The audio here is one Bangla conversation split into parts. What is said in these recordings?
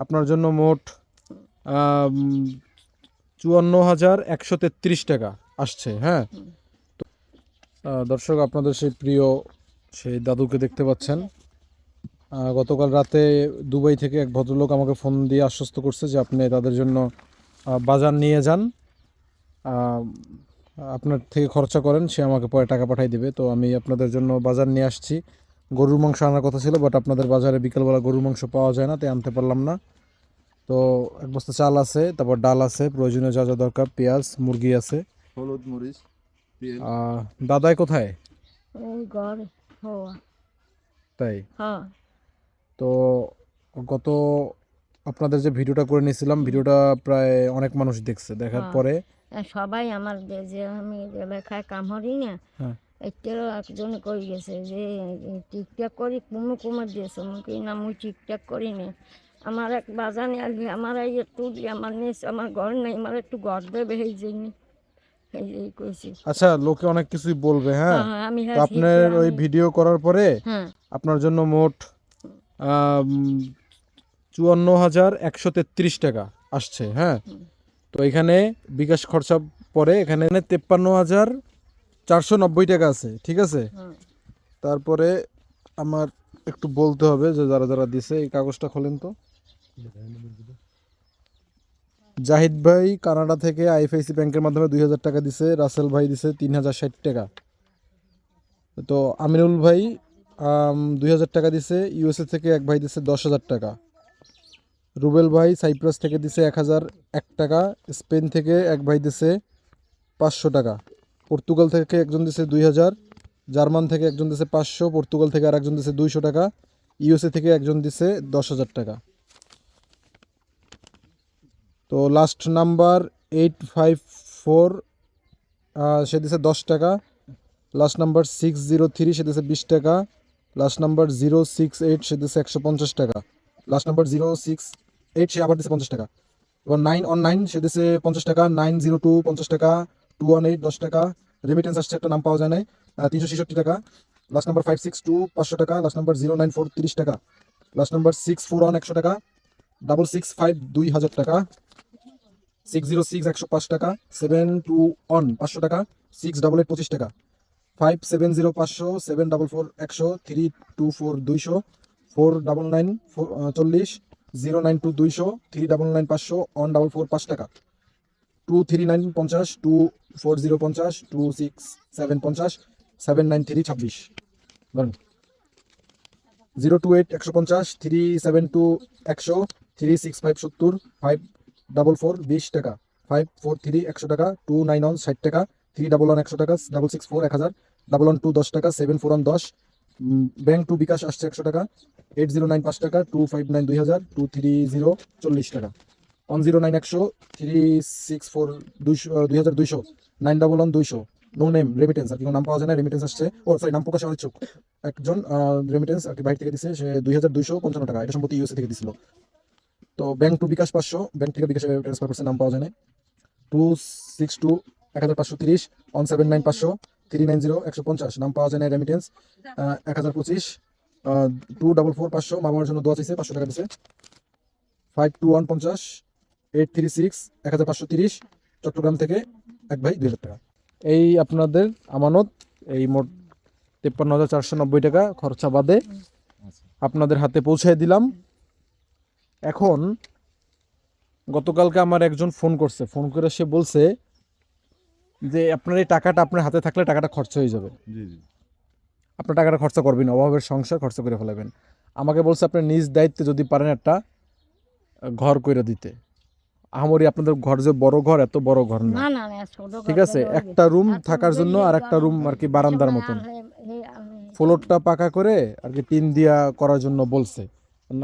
আপনার জন্য মোট চুয়ান্ন হাজার একশো তেত্রিশ টাকা আসছে হ্যাঁ? দর্শক, আপনাদের সেই প্রিয় সেই দাদুকে দেখতে পাচ্ছেন। গতকাল রাতে দুবাই থেকে এক ভদ্রলোক আমাকে ফোন দিয়ে আশ্বস্ত করছে যে আপনি তাদের জন্য বাজার নিয়ে যান। আপনার থেকে খরচা করেন, সে আমাকে পরে টাকা পাঠিয়ে দিবে। তো আমি আপনাদের জন্য বাজার নিয়ে আসছি। গরুর মাংস আনার কথা ছিল বাট আপনাদের বাজারে বিকেলবেলা গরুর মাংস পাওয়া যায় না তাই আনতে পারলাম না। তো এক বস্তা চাল আছে তারপর ডাল আছে প্রয়োজনীয় যা যা দরকার পেঁয়াজ মুরগি আছে। হলুদ মরিচ দাদাই কোথায়? তাই? হ্যাঁ। তো গত আপনাদের যে ভিডিওটা করে নিয়েছিলাম ভিডিওটা প্রায় অনেক মানুষ দেখছে দেখার হ্যাঁ। পরে। আর সবাই আমার যে আমি লেখায় কাম হরি না হ্যাঁ। এটারও একজন কই গেছে যে টিকটক করি কোনো কুমার দিয়েছে মুখে না মুই টিকটক করি না আমার এক বাজানে আসবি আমার এই একটু আমার নিস আমার ঘর নেই আমার একটু ঘর দেবে এই জন্য। আচ্ছা লোকে অনেক কিছুই বলবে হ্যাঁ? হ্যাঁ, হ্যাঁ, হ্যাঁ আপনার ওই ভিডিও করার পরে আপনার জন্য মোট চুয়ান্ন হাজার একশো তেত্রিশ টাকা আসছে হ্যাঁ? তো এখানে বিকাশ খরচা পরে এখানে তেপ্পান্ন হাজার চারশো নব্বই টাকা আছে ঠিক আছে? তারপরে আমার একটু বলতে হবে যে যারা যারা দিছে এই কাগজটা খোলেন তো। জাহিদ ভাই কানাডা থেকে আইএফআইসি ব্যাংকের মাধ্যমে দুই হাজার টাকা দিছে রাসেল ভাই দিছে তিন হাজার ষাট টাকা। তো আমিনুল ভাই দুই হাজার টাকা দিছে ইউএসএ থেকে এক ভাই দিছে দশ হাজার টাকা। রুবেল ভাই সাইপ্রাস থেকে দিছে এক হাজার এক টাকা স্পেন থেকে এক ভাই দিছে পাঁচশো টাকা। পর্তুগাল থেকে একজন দিছে দুই হাজার, জার্মান থেকে একজন দিছে পাঁচশো, পর্তুগাল থেকে আর একজন দিছে দুইশো টাকা, ইউএসএ থেকে একজন দিছে দশ হাজার টাকা। তো last number eight five four সে দিছে দশ টাকা last number six zero three সে দিছে বিশ টাকা last number zero six eight সে দিছে একশো পঞ্চাশ টাকা last number zero six eight সে আবার দিছে পঞ্চাশ টাকা। এবার নাইন অন নাইন সে দিছে পঞ্চাশ টাকা নাইন জিরো টু পঞ্চাশ টাকা টু ওয়ান এইট দশ টাকা। রেমিটেন্স আসছে, একটা নাম পাওয়া যায় নাই। তিনশো ছেষট্টি টাকা। Last number five six two পাঁচশো টাকা। Last number zero nine four তিরিশ টাকা। Last number six four one একশো টাকা। ডাবল সিক্স ফাইভ দুই হাজার টাকা। সিক্স জিরো সিক্স একশো পাঁচ টাকা। সেভেন টু ওয়ান পাঁচশো টাকা। সিক্স ডাবল এইট পঁচিশ টাকা। ফাইভ সেভেন জিরো পাঁচশো সেভেন ডাবল ফোর একশো থ্রি টু ফোর দুইশো। ফোর ডাবল নাইন ফোর চল্লিশ। জিরো নাইন টু দুইশো। থ্রি ডাবল নাইন পাঁচশো। ওয়ান ডাবল ফোর পাঁচ টাকা। টু থ্রি নাইন পঞ্চাশ টু ফোর জিরো পঞ্চাশ টু সিক্স সেভেন পঞ্চাশ সেভেন নাইন থ্রি ছাব্বিশ ধরুন জিরো টু এইট একশো পঞ্চাশ থ্রি সেভেন টু একশো থ্রি সিক্স ফাইভ সত্তর ফাইভ ডাবল ফোর বিশ টাকা ফাইভ ফোর থ্রি একশো টাকা টু নাইন ওয়ান ষাট টাকা থ্রি ডাবল ওয়ান একশো টাকা ডাবল সিক্স ফোর এক হাজার ডাবল ওয়ান টু দশ টাকা সেভেন ফোর ওয়ান দশ ব্যাংক টু বিকাশ আসছে একশো টাকা এইট জিরো নাইন পাঁচ টাকা টু ফাইভ নাইন দুই হাজার টু থ্রি জিরো চল্লিশ টাকা। ওয়ান জিরো নাইন একশো থ্রি সিক্স ফোর দুইশো দুই হাজার দুইশো নাইন ডাবল ওয়ান দুইশো নো নেম রেমিটেন্স আর কি নাম পাওয়া যায় না রেমিটেন্স আসছে। ও সরি নাম প্রকাশ ইচ্ছুক। একজন রেমিটেন্স আর কি বাইরে থেকে দিছে, সে দুই হাজার দুইশো পঞ্চান্ন টাকা, এটা সম্পত্তি ইউএসএ থেকে দিছিল। তো ব্যাংক টু বিকাশ পাঁচশো ব্যাংক থেকে বিকাশে ট্রান্সফার করছে, নাম পাওয়া যায় না। টু সিক্স টু এক হাজার পাঁচশো তিরিশ ওয়ান সেভেন নাইন পাঁচশো থ্রি নাইন জিরো একশো পঞ্চাশ নাম পাওয়া যায় না রেমিটেন্স এক হাজার পঁচিশ টু ডাবল ফোর পাঁচশো মামার জন্য দোয়া চাইছে, পাঁচশো টাকা দিছে। ফাইভ টু ওয়ান পঞ্চাশ এইট থ্রি সিক্স এক হাজার পাঁচশো তিরিশ চট্টগ্রাম থেকে এক ভাই দুই হাজার টাকা। এই আপনাদের আমানত এই মোট তেপ্পান্ন হাজার চারশো নব্বই টাকা খরচা বাদে আপনাদের হাতে পৌঁছে দিলাম। এখন গতকালকে আমার একজন ফোন করছে ফোন করে সে বলছে যে আপনার এই টাকাটা আপনার হাতে থাকলে টাকাটা খরচ হয়ে যাবে। জি জি। আপনার টাকাটা খরচা করবেন অভাবের সংসার খরচা করে ফেলাবেন। আমাকে বলছে আপনি নিজ দায়িত্বে যদি পারেন একটা ঘর করে দিতে। আহামরি আপনাদের ঘর যে বড় ঘর এত বড় ঘর না। না না না ছোট ঠিক আছে? একটা রুম থাকার জন্য আর একটা রুম আর কি বারান্দার মতন। ফ্লোরটা পাকা করে আর কি টিন দিয়া করার জন্য বলছে।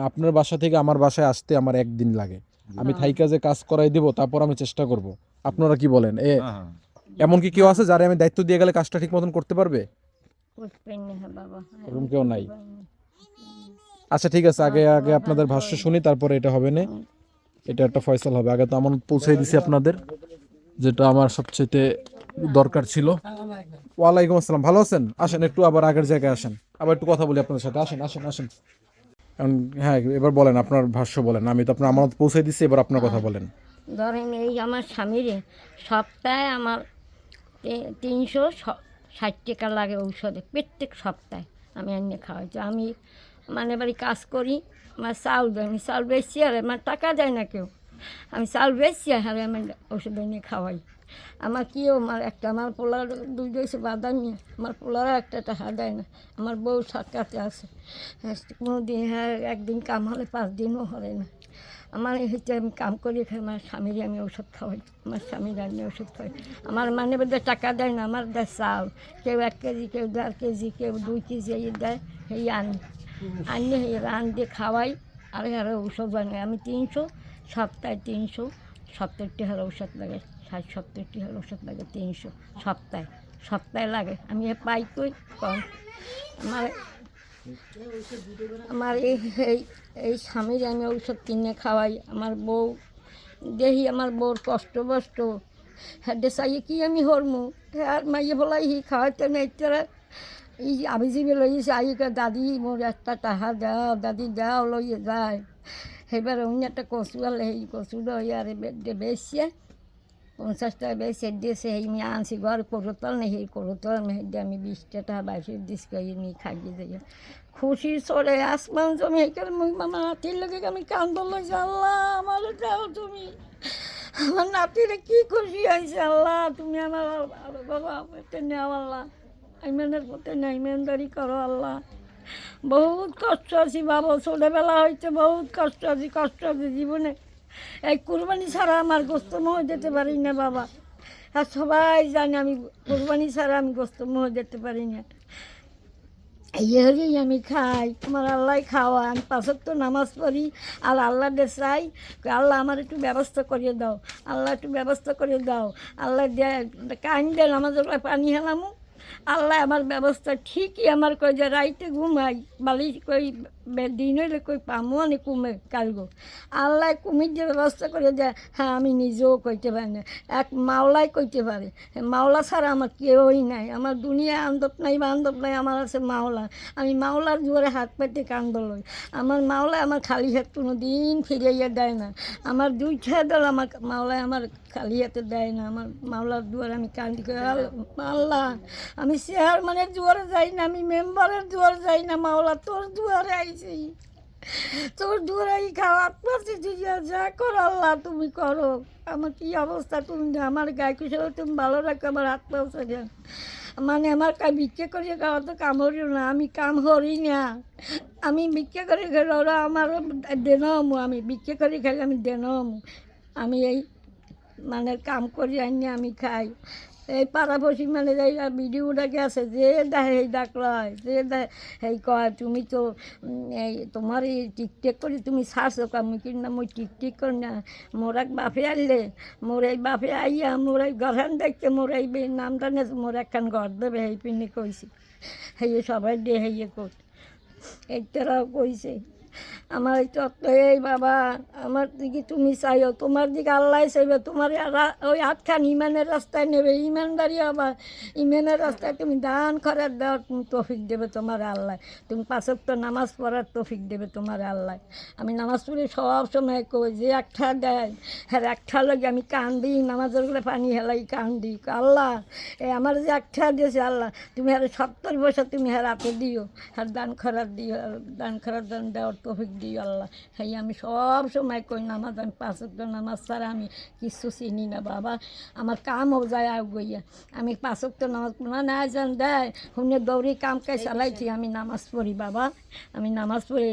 আপনার বাসা থেকে আমার বাসায় আসতে আমার একদিন লাগে। আমি থাইকা যে কাজ করাই দিব তারপর আমি চেষ্টা করব। আপনারা কি বলেন? এ হ্যাঁ হ্যাঁ। এমন কি কেউ আছে যারে আমি দায়িত্ব দিয়ে গেলে কাজটা ঠিক মতন করতে পারবে? বাবা। ওরকম কেউ নাই। আচ্ছা ঠিক আছে। আগে আগে আপনাদের ভাষ্য শুনি তারপরে এটা হবে না। এটা একটা ফয়সাল হবে। আগে তো আমার পৌঁছে দিছি আপনাদের, যেটা আমার সবচেয়ে দরকার ছিল। ওয়ালাইকুম আসসালাম, ভালো আছেন? আসেন, একটু আবার আগের জায়গায় আসেন। আবার একটু কথা বলি আপনাদের সাথে। আসেন আসেন আসেন। এখন হ্যাঁ এবার বলেন, আপনার ভাষ্য বলেন। আমি তো আপনার আমানত পৌঁছে দিচ্ছি এবার আপনার কথা বলেন। ধরেন এই আমার স্বামীরে সপ্তাহে আমার তিনশো ষাট টাকা লাগে ঔষধে, প্রত্যেক সপ্তাহে আমি এনে খাওয়াই। আমি মানে বাড়ি কাজ করি, আমার চাউল দেয়, আমি চাউল বেশি আর আমার টাকা দেয় না কেউ। আমি চাউল বেশি আর আমি ওষুধ এনে খাওয়াই। আমার কিও আমার একটা, আমার পোলার দুই দিয়েছে বাদামি, আমার পোলারও একটা টাকা দেয় না। আমার বউ সরকারতে আছে। কোনো দিন হ্যাঁ একদিন কাম হলে পাঁচ দিনও হয় না। আমার হচ্ছে আমি কাম করি আমার স্বামীর আমি ওষুধ খাওয়াই, আমার স্বামীর আমি ওষুধ খাওয়াই। আমার মানে বোধহয় টাকা দেয় না, আমার দেয় চাউল কেউ এক কেজি, কেউ দেড় কেজি, কেউ দুই কেজি দেয় এই আনি। আনি এই রান দিয়ে খাওয়াই। আর আর ঔষধ বানাই। আমি তিনশো, সপ্তাহে তিনশো, সত্তরটি হার ঔষধ লাগে, ষাট, সত্তরটি হার ঔষধ লাগে, তিনশো, সপ্তাহে সপ্তাহে লাগে। আমি পাই কই? কম আমার আমার এই এই এই স্বামীর আমি ঔষধ কিনে খাওয়াই। আমার বউ, দেহি আমার বউর কষ্ট বষ্ট। হ্যাঁ চাইয়ে কি আমি হরমু? আর মাইয়ে বলাই, হি খাওয়াইতে নেই, তারা এই আমি যে লইছে আইকে দাদি, মোর একটা তাহা দাও, দাদি দাও লইয়ে যায় এবার অন্য একটা কচু আলে এই কচুটা ওই আর বেশিয়ে পঞ্চাশ টাকা বেশি দিয়েছে এই আমি আনছি ঘর করতল নেই এই করতল নেই আমি বিশটা টাকা বাইশে দিস কই নিয়ে খাইয়ে যাই খুশি চলে আসমান জমি এখানে মুই মামা নাতির লোকে আমি কান্দ লইছি আল্লাহ, আমার যাও তুমি। আমার নাতিরে কি খুশি হয়েছে, আল্লাহ, তুমি আমার বাবা পেতে নেও আল্লাহ। আইমেনের পথে নেই ইমেনদারি করো আল্লাহ। বহুত কষ্ট আছি বাবা, ছোটোবেলা হয়েছে বহুত কষ্ট আছি, কষ্ট আছে জীবনে। এই কুরবানি ছাড়া আমার গোস্ত মোহ যেতে পারি না বাবা। আর সবাই জানে আমি কুরবানি ছাড়া আমি গোস্ত মোহ যেতে পারি না। ইয়ে আমি খাই, তোমার আল্লাহ খাওয়া। আমি পাঁচক তো নামাজ পড়ি, আর আল্লাহ দে চাই আল্লাহ আমার একটু ব্যবস্থা করিয়ে দাও। আল্লাহ একটু ব্যবস্থা করে দাও। আল্লাহ দে, কান দেন আমার পানি হেলামু। আল্লাহ আমার ব্যবস্থা ঠিকই আমার কই যে রাইতে ঘুমাই, বালি কই দিন হইলে কই পামো নি কুমে কালগো। আল্লাহ কুমির যে ব্যবস্থা করে যে হ্যাঁ আমি নিজেও কইতে পারি না। এক মাওলাই কইতে পারে। মাওলা ছাড়া আমার কেউই নাই। আমার দুনিয়া আন্দব নাই, বা বান্ধব নাই, আমার আছে মাওলা। আমি মাওলার জোরে হাত পেতে কান্দ লই। আমার মাওলা আমার খালি হাত কোনো দিন ফিরাইয়া দেয় না। আমার দুই দল আমার মাওলায় আমার খালি দেয় না। আমার মাওলার দুয়ারে আমি কান্দি করে আল্লাহ আমি চেয়ারম্যানের দুয়ারে যাই না, আমি মেম্বারের দুয়ারে যাই না, মাওলা, তোর দুয়ারে আইছি। তোর দুয়ারে খাওয়া তুই যা- করো আল্লাহ তুমি করো। আমার কি অবস্থা তুমি আমার গায়ে কুশলে তুমি ভালো রাখো, আমার হাত দেন মানে আমার ভিক্ষা করিয়ে খাওয়া তো কাম করিও না, আমি কাম করি না। আমি ভিক্ষা করে খেলে ওরা আমার দেনমু, আমি ভিক্ষা করে খেলে আমি দেনমু। আমি এই মানে কাম করি আনি আমি খাই। এই পাড়াপড়শি মানে এই ভিডিওটা গেছে যে দেখে এই ডাকলয় যে দেখে এই কয়, তুমি তো এই তোমার এই টিকটেক করে তুমি ছাড়ছো আমি কিন্তু না মই টিকটেক করি না মোর এক বাপে আনলে মোর এই বাপে আইয়া মোর এই গরহান দেখতে মোর এই বে- নামটা নে মোর একখান ঘর দেবে এই পিনে কইছি হেয়ে সবাই দে হেয়ে কর এই তারাও কইছে আমার তত্ত্ব এই বাবা, আমার দিকে তুমি চাইও, তোমার দিকে আল্লাহ চাইবে, তোমার ওই আটখান ইমানের রাস্তায় নেবে, ইমানদারি আবার ইমানের রাস্তায় তুমি দান করার দেওয়ার তুমি তফিক দেবে তোমার আল্লাহ, তুমি পাঁচক তো নামাজ পড়ার তফিক দেবে তোমার আল্লাহ, আমি নামাজ পড়ি সব সময় কই, যে একটা দেয় হ্যাঁ একটা লাগে আমি কান দিই নামাজেরগুলো পানি হেলাই কান দিই আল্লাহ, এই আমার যে একটা দিয়েছে আল্লাহ, তুমি হ্যাঁ সত্তর বছর তুমি হ্যাঁ রাতে দিও হ্যাঁ দান খরার দিও, দান খরার দান দেওয়ার তফিক দিও আল্লাহ। হ্যাঁ আমি সব সময় কই নামাজ আমি পাঁচ নামাজ ছাড়া আমি কিছু চিনি না বাবা। আমার কামও যায় আগুইয়া আমি পাঁচ নামাজ না না যান দেয় শুনে দৌড়ি কাম কাজ চালাইছি আমি নামাজ পড়ি বাবা। আমি নামাজ পড়ি।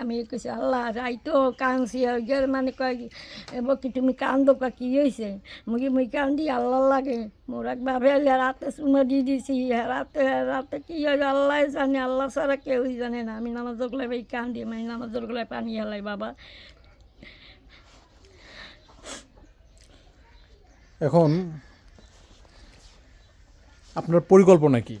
আমি কইছি, আল্লাহ রাইতো কাঁদছি ওইগের মানে কয় কি তুমি কান্দো কা কি হয়েছে মুই মুই কান্দি আল্লাহ লাগে। মোর এক ভাবে রাতে চুমা দিয়ে দিছি রাতে রাতে কি হয়, আল্লাহ জানে, আল্লাহ ছাড়া কেউই জানে না। আমি নামাজ গলায় ভাই কান্দি, আমি নামাজ গলায় পানি হেলাই, বাবা। এখন আপনার পরিকল্পনা কি?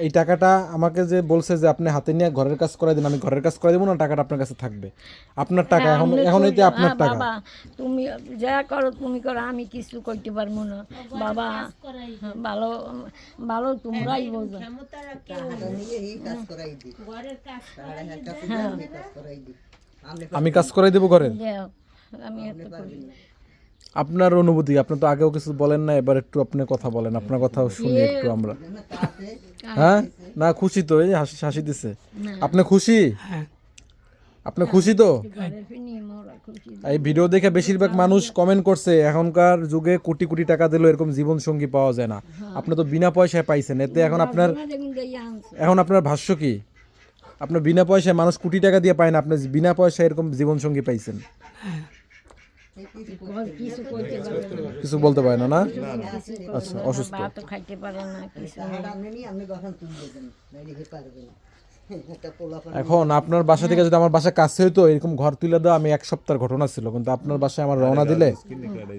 এই টাকাটা আমাকে যে বলছে যে আপনি হাতে নিয়ে ঘরের কাজ করে দিন আমি ঘরের কাজ করে দেবো না টাকাটা আপনার কাছে থাকবে। আপনার টাকা হ্যাঁ, এখন এখন তো- এতে আপনার হ্যাঁ, টাকা। বাবা তুমি যা করো তুমি করো আমি কিছু করতে পারব না। বাবা হ্যাঁ, ভালো ভালো তোমরাই বোঝো। আমি কাজ করাই দেবো ঘরের দেও, আমি এত করি। আপনার অনুভূতি আপনি তো আগেও কিছু বলেন না এবার একটু আপনি কথা বলেন আপনার কথাও শুনি একটু আমরা। হ্যাঁ? না খুশি তো এই যে হাসি হাসি দিছে। আপনি খুশি? আপনি খুশি তো? এই ভিডিও দেখে বেশিরভাগ মানুষ কমেন্ট করছে এখনকার যুগে কোটি কোটি টাকা দিলেও এরকম জীবন সঙ্গী পাওয়া যায় না। আপনি তো বিনা পয়সায় পাইছেন এতে এখন আপনার এখন আপনার ভাষ্য কি? আপনার বিনা পয়সায় মানুষ কোটি টাকা দিয়ে পায় না আপনি বিনা পয়সায় এরকম জীবন সঙ্গী পাইছেন কিছু বলতে পারে না না? আচ্ছা অসুস্থ। খাইতে পারে না কিছু। এখন আপনার বাসা থেকে যদি আমার বাসা কাছে হইতো এরকম ঘর তুলে দেওয়া আমি এক সপ্তাহের ঘটনা ছিল। কিন্তু আপনার বাসায় আমার রওনা দিলে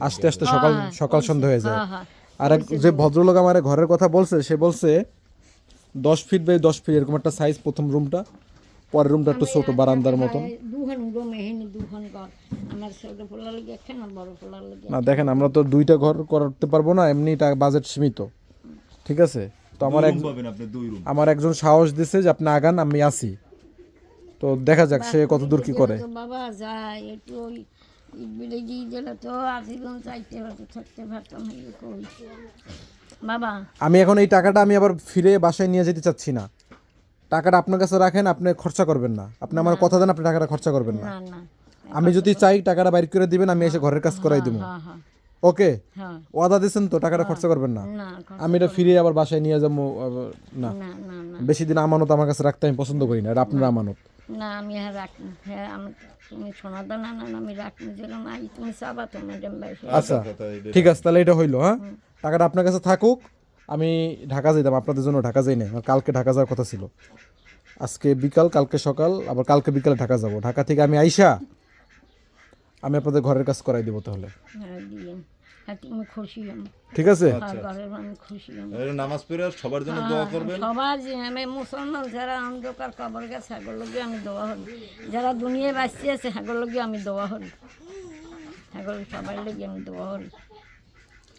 আস্তে আস্তে সকাল সকাল সন্ধ্যা হয়ে যায়। হ্যাঁ, হ্যাঁ। আর এক যে ভদ্রলোক আমার ঘরের কথা বলছে সে বলছে দশ ফিট বাই দশ ফিট এরকম একটা সাইজ প্রথম রুমটা পরের রুমটা একটু ছোট বারান্দার মতন। দুখান রুম এখানে দুখান ঘর। আমার ছোট পোলার লেগে একখান বড় পোলার লেগে না দেখেন আমরা তো দুইটা ঘর করতে পারব না এমনি টাকা বাজেট সীমিত। ঠিক আছে? তো আমার এক পাবেন আপনি দুই রুম আমার একজন সাহস দিছে যে আপনি আগান আমি আসি। তো দেখা যাক সে কত দূর কি করে। বাবা যায় একটু ওই তো আজীবন চাইতে থাকতে পারতাম বাবা। আমি এখন এই টাকাটা আমি আবার ফিরে বাসায় নিয়ে যেতে চাচ্ছি না। টাকাটা আপনার কাছে রাখেন আপনি খরচা করবেন না। আপনি আমার কথা দেন আপনি টাকাটা খরচা করবেন না। না না। আমি যদি চাই টাকাটা বাইর করে দিবেন আমি এসে ঘরের কাজ করাই দিব। হ্যাঁ হ্যাঁ। ওকে? হ্যাঁ। ওয়াদা দিচ্ছেন তো টাকাটা খরচা করবেন না। না আমি এটা ফিরে আবার বাসায় নিয়ে যাব না। না না না। বেশি দিন আমানত আমার কাছে রাখতে আমি পছন্দ করি না এটা আপনার আমানত। না আমি হ্যাঁ রাখি হ্যাঁ আমি তুমি শোনা দাও না না না, আমি রাখি যেরকম আই তুমি চাবা তো আচ্ছা ঠিক আছে তাহলে এটা হইল হ্যাঁ? টাকাটা আপনার কাছে থাকুক আমি ঢাকা যাইতাম আপনাদের জন্য ঢাকা যাই না কালকে ঢাকা যাওয়ার কথা ছিল। আজকে বিকাল কালকে সকাল আবার কালকে বিকালে ঢাকা যাব। ঢাকা থেকে আমি আইসা আমি আপনাদের ঘরের কাজ করাই দিব তাহলে। হ্যাঁ হ্যাঁ ঠিক আছে? হ্যাঁ নামাজ পড়ে সবার জন্য দোয়া করবেন। সবার আমি মুসলমান যারা অন্ধকার কবর গেছে হাগর লগে আমি দোয়া হল যারা দুনিয়ায় বাঁচতে আছে হাগর লগে আমি দোয়া হল হাগর সবার লগে আমি দোয়া হল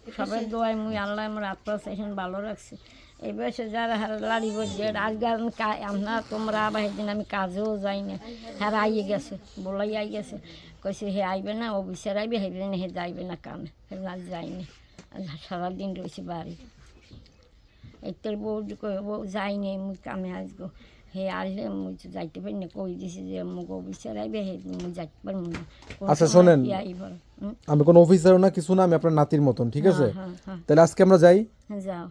সবার দোয়ায় মুই আল্লাহ আমার আত্মা সেখান ভালো রাখছে। এই বয়সে যারা হার লাড়িব যে আজকে আর আমি কা- আমরা তোমরা আবার সেদিন আমি কাজেও যাই না। হ্যাঁ আইয়ে গেছে বলাই আই গেছে। কইছে হে আইবে না বিচার আইবে হেবে না হে যাইবে না কামে হে আজ যায়নি আজ সারাদিন রয়েছে বাড়ি। একটার বউ বউ যাইনি মুই কামে আসব হে আসলে মুই যাইতে পারি না কই দিছি যে মুখ অফিসার আইবে হে মুই যাইতে পারি না। আচ্ছা, শোনেন। আমি কোনো অফিসারও না কিছু না আমি আপনার নাতির মতন ঠিক আছে? হ্যাঁ হ্যাঁ। তাহলে আজকে আমরা যাই? হ্যাঁ যাও।